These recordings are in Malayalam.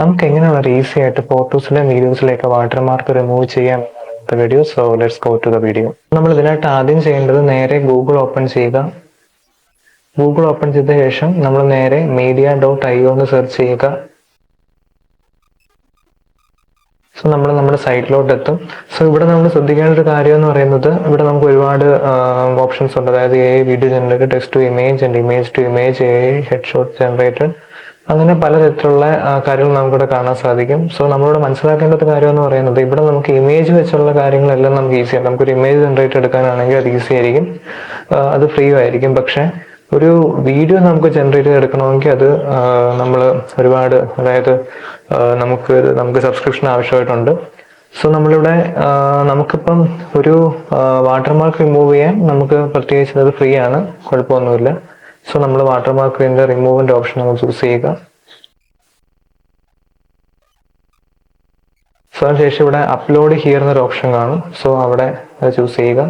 നമുക്ക് എങ്ങനെ വളരെ ഈസി ആയിട്ട് ഫോട്ടോസിലെയും വീഡിയോസിലേക്ക് വാട്ടർമാർക്ക് റിമൂവ് ചെയ്യാം video so let's go to the video നമ്മൾ ഇതിനായിട്ട് ആദ്യം ചെയ്യേണ്ടത് നേരെ ഗൂഗിൾ ഓപ്പൺ ചെയ്യുക. ഗൂഗിൾ ഓപ്പൺ ചെയ്ത ശേഷം നമ്മൾ നേരെ മീഡിയ ഡോട്ട് ഐ ഒന്ന് സെർച്ച് ചെയ്യുക. സോ നമ്മൾ നമ്മുടെ സൈറ്റിലോട്ട് എത്തും സോ ഇവിടെ നമ്മൾ ശ്രദ്ധിക്കേണ്ട ഒരു കാര്യം എന്ന് പറയുന്നത് ഇവിടെ നമുക്ക് ഒരുപാട് ഓപ്ഷൻസ് ഉണ്ട്. അതായത് a video generated text to image and image to image a head shot generated അങ്ങനെ പലതരത്തിലുള്ള കാര്യങ്ങൾ നമുക്കിവിടെ കാണാൻ സാധിക്കും. സോ നമ്മളിവിടെ മനസ്സിലാക്കേണ്ടത് കാര്യം എന്ന് പറയുന്നത് ഇവിടെ നമുക്ക് ഇമേജ് വെച്ചുള്ള കാര്യങ്ങളെല്ലാം നമുക്ക് ഈസിയാണ് നമുക്കൊരു ഇമേജ് ജനറേറ്റ് എടുക്കാനാണെങ്കിൽ അത് ഈസി ആയിരിക്കും. അത് ഫ്രീ ആയിരിക്കും. പക്ഷെ ഒരു വീഡിയോ നമുക്ക് ജനറേറ്റ് ചെയ്തെടുക്കണമെങ്കിൽ അത് നമ്മൾ ഒരുപാട് അതായത് നമുക്ക് നമുക്ക് സബ്സ്ക്രിപ്ഷൻ ആവശ്യമായിട്ടുണ്ട്. സോ നമ്മളിവിടെ നമുക്കിപ്പം ഒരു വാട്ടർമാർക്ക് റിമൂവ് ചെയ്യാൻ നമുക്ക് പ്രത്യേകിച്ച് അത് ഫ്രീ ആണ്. കുഴപ്പമൊന്നുമില്ല. സോ നമ്മൾ വാട്ടർ വാട്ടർമാർക്കിന്റെ റിമൂവിന്റെ ഓപ്ഷൻ നമ്മൾ ചൂസ് ചെയ്യുക. സോ അതിനുശേഷം ഇവിടെ അപ്ലോഡ് ഹിയർ എന്നൊരു ഓപ്ഷൻ കാണും. സോ അവിടെ അത് ചൂസ് ചെയ്യുക.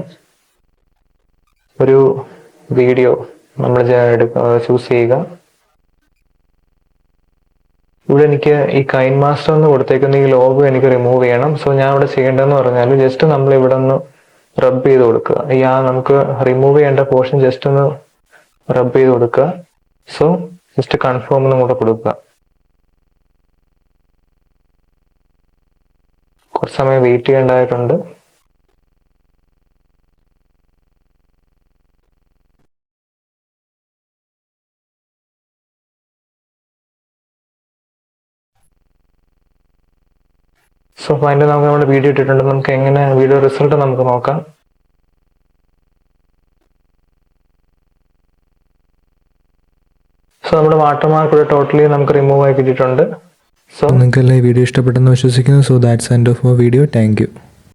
ഒരു വീഡിയോ നമ്മൾ ചൂസ് ചെയ്യുക. ഇവിടെ എനിക്ക് ഈ കൈൻ മാസ്റ്റർ എന്ന് കൊടുത്തേക്കുന്ന ഈ ലോഗോ എനിക്ക് റിമൂവ് ചെയ്യണം. സോ ഞാൻ ഇവിടെ ചെയ്യേണ്ടതെന്ന് പറഞ്ഞാൽ ജസ്റ്റ് നമ്മൾ ഇവിടെ ഒന്ന് റബ്ബ് ചെയ്ത് കൊടുക്കുക. ഈ ആ നമുക്ക് റിമൂവ് ചെയ്യേണ്ട പോർഷൻ ജസ്റ്റ് ഒന്ന് റബ്ബ് ചെയ്ത് കൊടുക്കുക. സോ ജസ്റ്റ് കൺഫേം എന്നും കൂടെ കൊടുക്കുക. കുറച്ച് സമയം വെയിറ്റ് ചെയ്യേണ്ടതായിട്ടുണ്ട്. സോ അതിന്റെ നമുക്ക് നമ്മുടെ വീഡിയോ ഇട്ടിട്ടുണ്ട്. നമുക്ക് എങ്ങനെ വീഡിയോ റിസൾട്ട് നമുക്ക് നോക്കാം. സോ നമ്മുടെ വാട്ടർമാർക്ക് ഇവിടെ ടോട്ടലി നമുക്ക് റിമൂവ് ആയി കിട്ടിയിട്ടുണ്ട്. സോ നിങ്ങൾക്ക് ഈ വീഡിയോ ഇഷ്ടപ്പെട്ടെന്ന് വിശ്വസിക്കുന്നു. So that's end of my video thank you